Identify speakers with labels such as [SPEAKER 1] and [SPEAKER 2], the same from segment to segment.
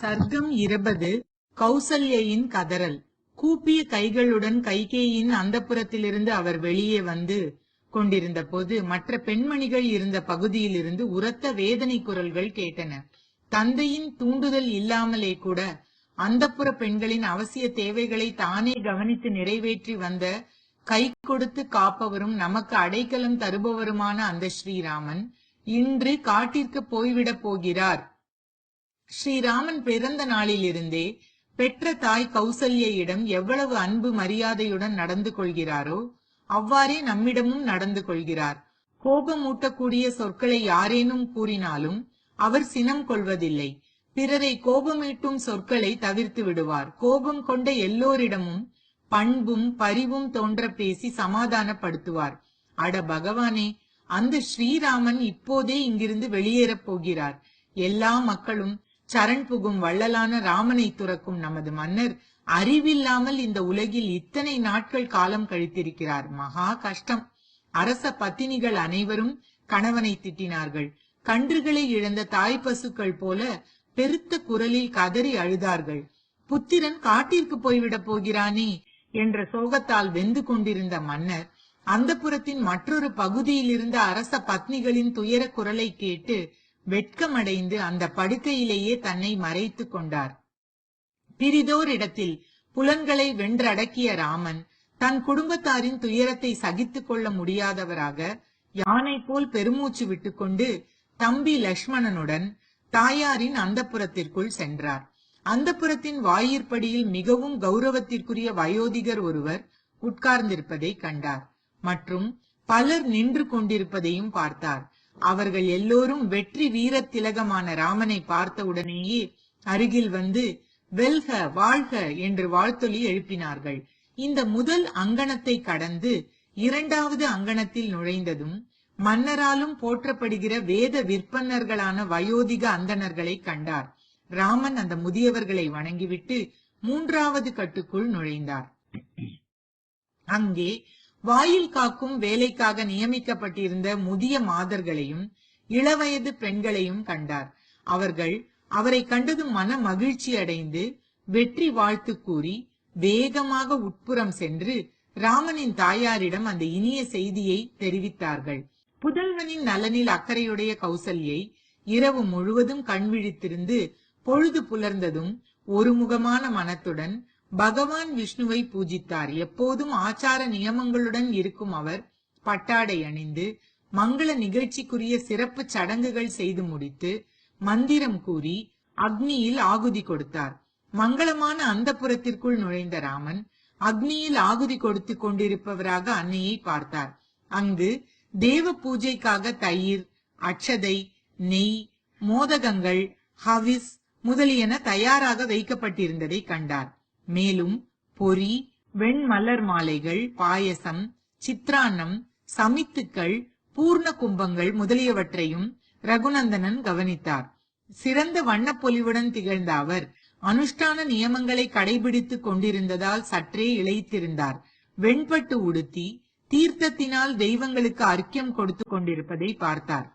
[SPEAKER 1] சர்க்கம் இருபது கௌசல்யின் கதறல். கூப்பிய கைகளுடன் கைகேயின் அந்தப்புறத்திலிருந்து அவர் வெளியே வந்து கொண்டிருந்த போது மற்ற பெண்மணிகள் இருந்த பகுதியிலிருந்து உரத்த வேதனை குரல்கள் கேட்டன. தந்தையின் தூண்டுதல் இல்லாமலே கூட அந்தப்புற பெண்களின் அவசிய தேவைகளை தானே கவனித்து நிறைவேற்றி வந்த கை கொடுத்து காப்பவரும் நமக்கு அடைக்கலம் தருபவருமான அந்த ஸ்ரீராமன் இன்று காட்டிற்கு போய்விடப் போகிறார். ஸ்ரீராமன் பிறந்த நாளிலிருந்தே பெற்ற தாய் கௌசல்யிடம் எவ்வளவு அன்பு மரியாதையுடன் நடந்து கொள்கிறாரோ அவ்வாறே நம்மிடமும் நடந்து கொள்கிறார். கோபமூட்டக்கூடிய சொற்களை யாரேனும் கூறினாலும் அவர் சினம் கொள்வதில்லை. பிறரை கோபமீட்டும் சொற்களை தவிர்த்து விடுவார். கோபம் கொண்ட எல்லோரிடமும் பண்பும் பரிவும் தோன்ற பேசி சமாதானப்படுத்துவார். அட பகவானே அந்த ஸ்ரீராமன் இப்போதே இங்கிருந்து வெளியேறப் போகிறார். எல்லா மக்களும் சரண் புகும் வள்ளலான ராமனை துறக்கும் நமது மன்னர் அறிவில்லாமல் இந்த உலகில் இத்தனை நாட்கள் காலம் கழித்திருக்கிறார். மகா கஷ்டம். அரச பத்தினிகள் அனைவரும் கணவனை திட்டினார்கள். கன்றுகளை இழந்த தாய் பசுக்கள் போல பெருத்த குரலில் கதறி அழுதார்கள். புத்திரன் காட்டிற்கு போய்விடப் போகிறானே என்ற சோகத்தால் வெந்து கொண்டிருந்த மன்னர் அந்த புறத்தின் மற்றொரு பகுதியில் இருந்த அரச பத்னிகளின் துயர குரலை கேட்டு வெட்கமடைந்து அந்த படுக்கையிலேயே தன்னை மறைத்துக் கொண்டார். பிரிதோர் இடத்தில் புலன்களை வென்றடக்கிய ராமன் தன் குடும்பத்தாரின் துயரத்தை சகித்துக் கொள்ள முடியாதவராக யானை போல் பெருமூச்சு விட்டுக்கொண்டு தம்பி லக்ஷ்மணனுடன் தாயாரின் அந்தப்புறத்திற்குள் சென்றார். அந்தப்புறத்தின் வாயிற்படியில் மிகவும் கௌரவத்திற்குரிய வயோதிகர் ஒருவர் உட்கார்ந்திருப்பதை கண்டார். மற்றும் பலர் நின்று கொண்டிருப்பதையும் பார்த்தார். அவர்கள் எல்லோரும் வெற்றி வீர திலகமான ராமனை பார்த்தவுடனேயே அருகில் வந்து வெல்க வாழ்க என்று வாழ்த்தொலி எழுப்பினார்கள். இந்த முதல் அங்கணத்தை கடந்து இரண்டாவது அங்கணத்தில் நுழைந்ததும் மன்னராலும் போற்றப்படுகிற வேத விற்பன்னர்களான வயோதிக அந்தணர்களை கண்டார். ராமன் அந்த முதியவர்களை வணங்கிவிட்டு மூன்றாவது கட்டுக்குள் நுழைந்தார். அங்கே வாயில் காக்கும் வேலைக்காக நியமிக்கப்பட்டிருந்த முதிய மாதர்களையும் இளவயது பெண்களையும் கண்டார். அவர்கள் அவரை கண்டதும் மன மகிழ்ச்சி அடைந்து வெற்றி வாழ்த்து கூறி வேகமாக உட்புறம் சென்று ராமனின் தாயாரிடம் அந்த இனிய செய்தியை தெரிவித்தார்கள். புதல்வனின் நலனில் அக்கறையுடைய கௌசல்யை இரவு முழுவதும் கண் விழித்திருந்து பொழுது புலர்ந்ததும் ஒருமுகமான மனத்துடன் பகவான் விஷ்ணுவை பூஜித்தார். எப்போதும் ஆச்சார நியமங்களுடன் இருக்கும் அவர் பட்டாடை அணிந்து மங்கள நிகழ்ச்சிக்குரிய சிறப்பு சடங்குகள் செய்து முடித்து மந்திரம் கூறி அக்னியில் ஆகுதி கொடுத்தார். மங்களமான அந்த புறத்திற்குள் நுழைந்த ராமன் அக்னியில் ஆகுதி கொடுத்து கொண்டிருப்பவராக அன்னையை பார்த்தார். அங்கு தேவ பூஜைக்காக தயிர் அட்சதை நெய் மோதகங்கள் ஹவிஸ் முதலியன தயாராக வைக்கப்பட்டிருந்ததை கண்டார். மேலும் பொறி வெண்மலர் மாலைகள் பாயசம் சித்ரான்னம் சமித்துக்கள் பூர்ண கும்பங்கள் முதலியவற்றையும் ரகுநந்தனன் கவனித்தார். சிறந்த வண்ணப்பொலிவுடன் திகழ்ந்த அவர் அனுஷ்டான நியமங்களை கடைபிடித்துக் கொண்டிருந்ததால் சற்றே இழைத்திருந்தார் வெண்பட்டு உடுத்தி தீர்த்தத்தினால் தெய்வங்களுக்கு அர்க்கியம் கொடுத்து கொண்டிருப்பதை பார்த்தார்.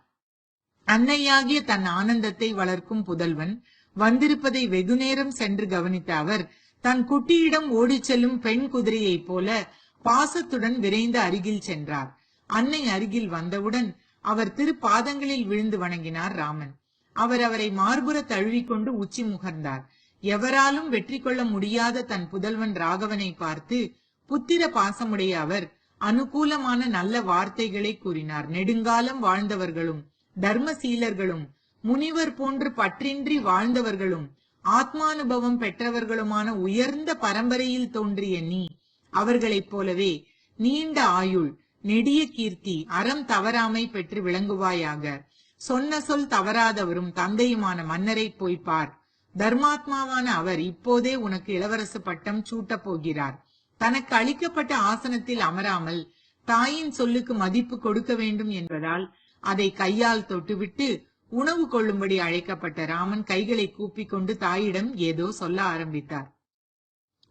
[SPEAKER 1] அன்னையாகிய தன் ஆனந்தத்தை வளர்க்கும் புதல்வன் வந்திருப்பதை வெகுநேரம் சென்று கவனித்த அவர் தன் குட்டியிடம் ஓடிச் செல்லும் பெண் குதிரையைப் போல பாசத்துடன் விரைந்து அருகில் சென்றார். அன்னை அருகில் வந்தவுடன் அவர் திருப்பாதங்களில் விழுந்து வணங்கினார் ராமன். அவர் அவரை மார்புற தழுவிக்கொண்டு உச்சி முகர்ந்தார். எவராலும் வெற்றி கொள்ள முடியாத தன் புதல்வன் ராகவனை பார்த்து புத்திர பாசமுடைய அவர் அனுகூலமான நல்ல வார்த்தைகளை கூறினார். நெடுங்காலம் வாழ்ந்தவர்களும் தர்மசீலர்களும் முனிவர் போன்று பற்றின்றி வாழ்ந்தவர்களும் ஆத்மானுபவம் பெற்றவர்களுமான உயர்ந்த பரம்பரையில் தோன்றிய நீ அவர்களைப் போலவே நீண்ட ஆயுள் நெடிய கீர்த்தி அறம் தவறாமை பெற்று விளங்குவாயாக. சொன்ன சொல் தவறாதவரும் தந்தையுமான மன்னரை போய் பார். தர்மாத்மாவான அவர் இப்போதே உனக்கு இளவரசு பட்டம் சூட்டப் போகிறார். தனக்கு அளிக்கப்பட்ட ஆசனத்தில் அமராமல் தாயின் சொல்லுக்கு மதிப்பு கொடுக்க வேண்டும் என்பதால் அதை கையால் தொட்டுவிட்டு உணவு கொள்ளும்படி அழைக்கப்பட்ட ராமன் கைகளை கூப்பிக் கொண்டு தாயிடம் ஏதோ சொல்ல ஆரம்பித்தார்.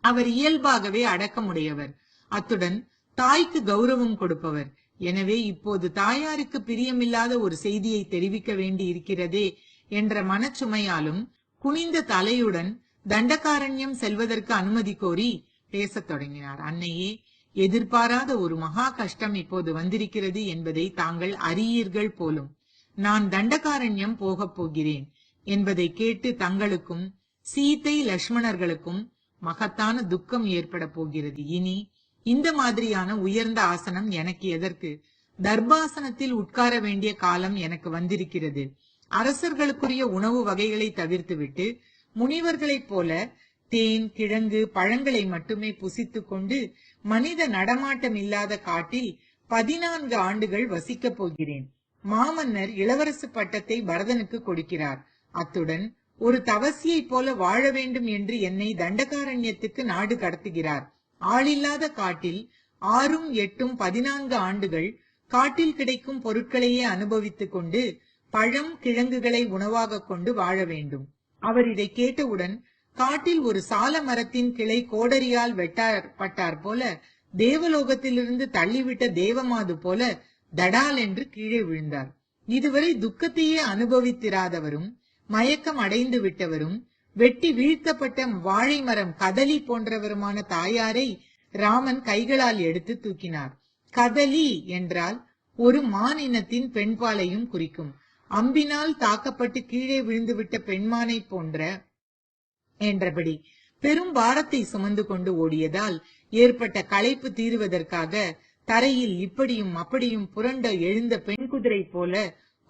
[SPEAKER 1] அவர் இயல்பாகவே அடக்கமுடையவர். அத்துடன் தாய்க்கு கௌரவம் கொடுப்பவர். எனவே இப்போது தாயாருக்கு பிரியமில்லாத ஒரு செய்தியை தெரிவிக்க வேண்டி இருக்கிறதே என்ற மனச்சுமையாலும் குனிந்த தலையுடன் தண்டகாரண்யம் செல்வதற்கு அனுமதி கோரி பேசத் தொடங்கினார். அன்னையே எதிர்பாராத ஒரு மகா கஷ்டம் இப்போது வந்திருக்கிறது என்பதை தாங்கள் அறியீர்கள் போலும். நான் தண்டகாரண்யம் போகப் போகிறேன் என்பதை கேட்டு தங்களுக்கும் சீத்தை லட்சுமணர்களுக்கும் மகத்தான துக்கம் ஏற்பட போகிறது. இனி இந்த மாதிரியான உயர்ந்த ஆசனம் எனக்கு எதற்கு? தர்பாசனத்தில் உட்கார வேண்டிய காலம் எனக்கு வந்திருக்கிறது. அரசர்களுக்குரிய உணவு வகைகளை தவிர்த்துவிட்டு முனிவர்களைப் போல தேன் கிழங்கு பழங்களை மட்டுமே புசித்துக் கொண்டு மனித நடமாட்டம் இல்லாத காட்டில் பதினான்கு ஆண்டுகள் வசிக்கப் போகிறேன். மாமன்னர் இளவரசு பட்டத்தை பரதனுக்கு கொடுக்கிறார். அத்துடன் ஒரு தவசியைப் போல வாழ வேண்டும் என்று என்னை தண்டகாரண்யத்துக்கு நாடு கடத்துகிறார். ஆளில்லாத காட்டில் ஆறும் எட்டும் பதினான்கு ஆண்டுகள் காட்டில் கிடைக்கும் பொருட்களையே அனுபவித்துக் கொண்டு பழம் கிழங்குகளை உணவாக கொண்டு வாழ வேண்டும் அவர் இதை கேட்டவுடன் காட்டில் ஒரு சால மரத்தின் கிளை கோடரியால் வெட்டப்பட்டார் போல தேவலோகத்திலிருந்து தள்ளிவிட்ட தேவமாது போல தடால் என்று கீழே விழுந்தார். இதுவரை துக்கத்தையே அனுபவித்திராதவரும் மயக்கம் அடைந்து விட்டவரும் வெட்டி வீழ்த்தப்பட்ட வாழை மரம் கதலி போன்றவருமான தாயாரை ராமன் கைகளால் எடுத்து தூக்கினார். கதலி என்றால் ஒரு மான் இனத்தின் பெண்பாலையும் குறிக்கும். அம்பினால் தாக்கப்பட்டு கீழே விழுந்துவிட்ட பெண்மானை போன்ற என்றபடி பெரும் பாரத்தை சுமந்து கொண்டு ஓடியதால் ஏற்பட்ட களைப்பு தீர்வதற்காக தரையில் இப்படியும் அப்படியும் புரண்ட எழுந்த பெண் குதிரை போல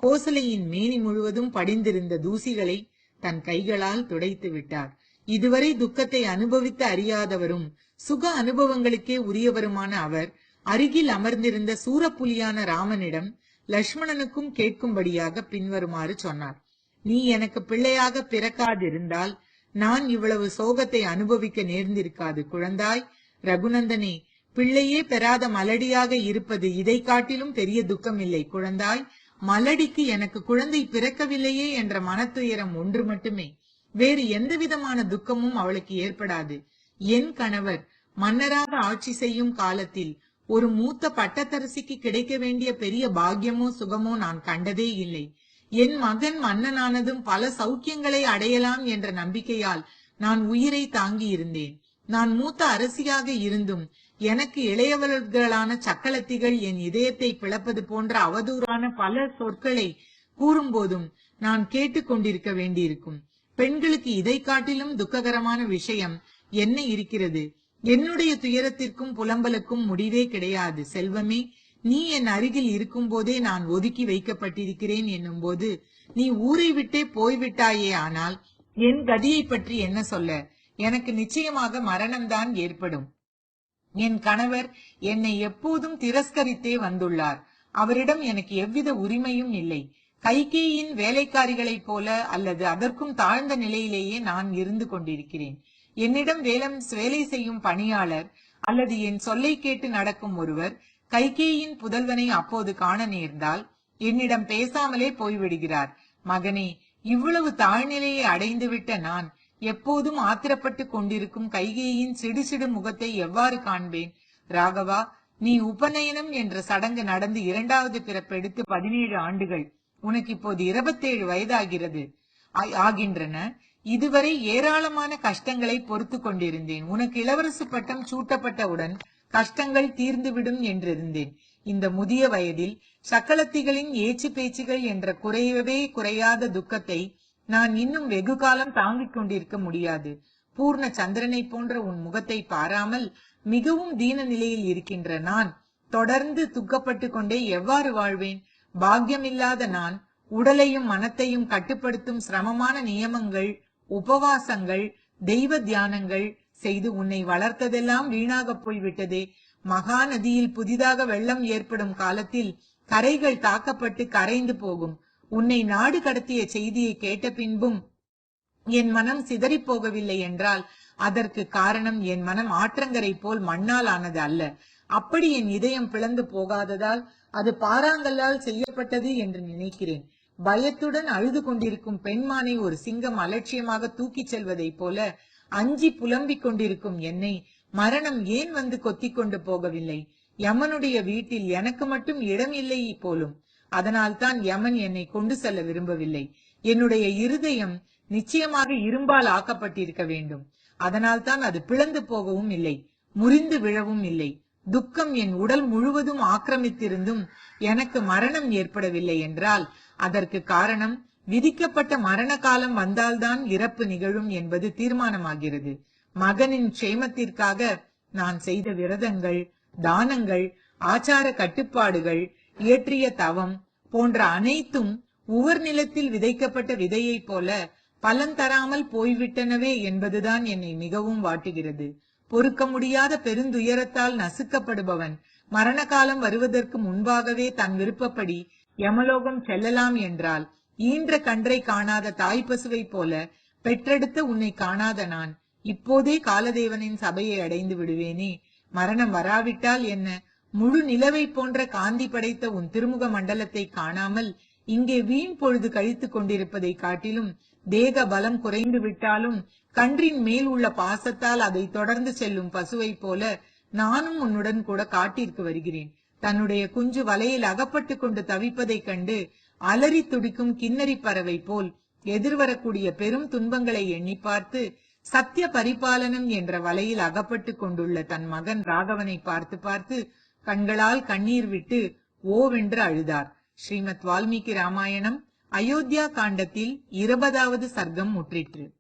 [SPEAKER 1] கோசலையின் மேனி முழுவதும் படிந்திருந்த தூசிகளை தன் கைகளால் துடைத்து விட்டார். இதுவரை துக்கத்தை அனுபவித்து அறியாதவரும் சுக அனுபவங்களுக்கே உரியவருமான அவர் அருகில் அமர்ந்திருந்த சூரப்புலியான ராமனிடம் லட்சுமணனுக்கும் கேட்கும்படியாக பின்வருமாறு சொன்னார். நீ எனக்கு பிள்ளையாக பிறக்காதிருந்தால் நான் இவ்வளவு சோகத்தை அனுபவிக்க நேர்ந்திருக்காது குழந்தாய். ரகுநந்தனே பிள்ளையே பெறாத மலடியாக இருப்பது இதை காட்டிலும் பெரிய துக்கம் இல்லை குழந்தாய் மலடிக்கு எனக்கு குழந்தை பிறக்கவில்லையே என்ற மனத்துயரம் ஒன்று மட்டுமே. வேறு எந்த விதமான துக்கமும் அவளுக்கு ஏற்படாது. என் கணவர் மன்னராக ஆட்சி செய்யும் காலத்தில் ஒரு மூத்த பட்டத்தரசிக்கு கிடைக்க வேண்டிய பெரிய பாக்கியமோ சுகமோ நான் கண்டதே இல்லை. என் மகன் மன்னனானதும் பல சௌக்கியங்களை அடையலாம் என்ற நம்பிக்கையால் நான் உயிரை தாங்கி இருந்தேன் நான் மூத்த அரசியாக இருந்தும் எனக்கு இளையவர்களான சக்களத்திகள் என் இதயத்தை பிளப்பது போன்ற அவதூறான பல சொற்களை கூறும்போதும் நான் கேட்டுக்கொண்டிருக்க வேண்டியிருக்கும். பெண்களுக்கு இதை காட்டிலும் துக்ககரமான விஷயம் என்ன இருக்கிறது? என்னுடைய துயரத்திற்கும் புலம்பலுக்கும் முடிவே கிடையாது. செல்வமே நீ என் அருகில் இருக்கும் போதே நான் ஒதுக்கி வைக்கப்பட்டிருக்கிறேன் என்னும் போது நீ ஊரை விட்டே போய்விட்டாயே ஆனால் என் கதியை பற்றி என்ன சொல்ல? எனக்கு நிச்சயமாக மரணம்தான் ஏற்படும். என் கணவர் என்னை எப்போதும் திரஸ்கரித்தே வந்துள்ளார். அவரிடம் எனக்கு எவ்வித உரிமையும் இல்லை. கைகேயின் வேலைக்காரிகளைப் போல அல்லது அதற்கும் தாழ்ந்த நிலையிலேயே நான் இருந்து கொண்டிருக்கிறேன். என்னிடம் வேலம் வேலை செய்யும் பணியாளர் அல்லது என் சொல்லை கேட்டு நடக்கும் ஒருவர் கைகேயின் புதல்வனை அப்போது காண நேர்ந்தால் என்னிடம் பேசாமலே போய்விடுகிறார். மகனே இவ்வளவு தாழ்நிலையை அடைந்துவிட்ட நான் எப்போதும் ஆத்திரப்பட்டு கொண்டிருக்கும் கைகேயின் சிடுசிடு முகத்தை எவ்வாறு காண்பேன்? ராகவா நீ உபநயனம் என்ற சடங்கு நடந்து இரண்டாவது பிறப்பெடுத்து பதினேழு ஆண்டுகள். உனக்கு இப்போது இருபத்தேழு வயதாகிறது. ஆகின்றன. இதுவரை ஏராளமான கஷ்டங்களை பொறுத்து கொண்டிருந்தேன். உனக்கு இளவரசு பட்டம் சூட்டப்பட்டவுடன் கஷ்டங்கள் தீர்ந்துவிடும் என்றிருந்தேன். இந்த முதிய வயதில் சக்களத்திகளின் ஏச்சு பேச்சுகள் என்ற குறையவே குறையாத துக்கத்தை நான் இன்னும் வெகு காலம் தாங்கிக் கொண்டிருக்க முடியாது. பூர்ண சந்திரனை போன்ற உன் முகத்தை பாராமல் மிகவும் தீன நிலையில் இருக்கின்ற நான் தொடர்ந்து துக்கப்பட்டு கொண்டே எவ்வாறு வாழ்வேன்? பாக்கியமில்லாத நான் உடலையும் மனத்தையும் கட்டுப்படுத்தும் சிரமமான நியமங்கள் உபவாசங்கள் தெய்வ தியானங்கள் செய்து உன்னை வளர்த்ததெல்லாம் வீணாக போய்விட்டதே. மகா நதியில் புதிதாக வெள்ளம் ஏற்படும் காலத்தில் கரைகள் தாக்கப்பட்டு கரைந்து போகும். உன்னை நாடு கடத்திய செய்தியை கேட்ட பின்பும் என் மனம் சிதறிப் போகவில்லை என்றால் அதற்கு காரணம் என் மனம் ஆற்றங்கரை போல் மண்ணால் ஆனது அல்ல. அப்படி என் இதயம் பிளந்து போகாததால் அது பாறாங்கல்லால் செய்யப்பட்டது என்று நினைக்கிறேன். பயத்துடன் அழுது கொண்டிருக்கும் பெண்மானை ஒரு சிங்கம் அலட்சியமாக தூக்கிச் செல்வதைப் போல அஞ்சி புலம்பிக் கொண்டிருக்கும் என்னை மரணம் ஏன் வந்து கொத்திக் கொண்டு போகவில்லை? யமனுடைய வீட்டில் எனக்கு மட்டும் இடம் இல்லை போலும். அதனால்தான் யமன் என்னை கொண்டு செல்ல விரும்பவில்லை. என்னுடைய இருதயம் நிச்சயமாக இரும்பால் ஆக்கப்பட்டிருக்க வேண்டும். அதனால்தான் அது பிளந்து போகவும் இல்லை முறிந்து விழவும் இல்லை. துக்கம் என் உடல் முழுவதும் ஆக்கிரமித்திருந்தும் எனக்கு மரணம் ஏற்படவில்லை என்றால் அதற்கு காரணம் விதிக்கப்பட்ட மரண காலம் வந்தால்தான் இறப்பு நிகழும் என்பது தீர்மானமாகிறது. மகனின் க்ஷேமத்திற்காக நான் செய்த விரதங்கள் தானங்கள் ஆச்சார கட்டுப்பாடுகள் இயற்றிய தவம் போன்ற அனைத்தும் உவர் நிலத்தில் விதைக்கப்பட்ட விதையைப் போல பலன் தராமல் போய்விட்டனவே என்பதுதான் என்னை மிகவும் வாட்டுகிறது. பொறுக்க முடியாத பெருந்துயரத்தால் நசுக்கப்படுபவன் மரண காலம் வருவதற்கு முன்பாகவே தன் விருப்பப்படி யமலோகம் செல்லலாம் என்றால் ஈன்ற கன்றை காணாத தாய் பசுவைப் போல பெற்றெடுத்த உன்னை காணாத நான். இப்போதே காலதேவனின் சபையை அடைந்து விடுவேனே. மரணம் வராவிட்டால் என்ன? முழு நிலவை போன்ற காந்தி படைத்த உன் திருமுக மண்டலத்தை காணாமல் இங்கே வீண் பொழுது கழித்துக் கொண்டிருப்பதை காட்டிலும் தேக பலம் குறைந்து விட்டாலும் கன்றின் மேல் உள்ள பாசத்தால் அதை தொடர்ந்து செல்லும் பசுவைப் போல நானும் உன்னுடன் கூட காட்டிற்கு வருகிறேன். தன்னுடைய குஞ்சு வலையில் அகப்பட்டு கொண்டு தவிப்பதைக் கண்டு அலறி துடிக்கும் கிண்ணறி பறவை போல் எதிர்வரக்கூடிய பெரும் துன்பங்களை எண்ணி பார்த்து சத்திய பரிபாலனம் என்ற வலையில் அகப்பட்டு கொண்டுள்ள தன் மகன் ராகவனை பார்த்து பார்த்து கண்களால் கண்ணீர் விட்டு ஓவென்று அழுதார். ஸ்ரீமத் வால்மீகி ராமாயணம் அயோத்தியா காண்டத்தில் இருபதாவது சர்க்கம் முற்றிற்று.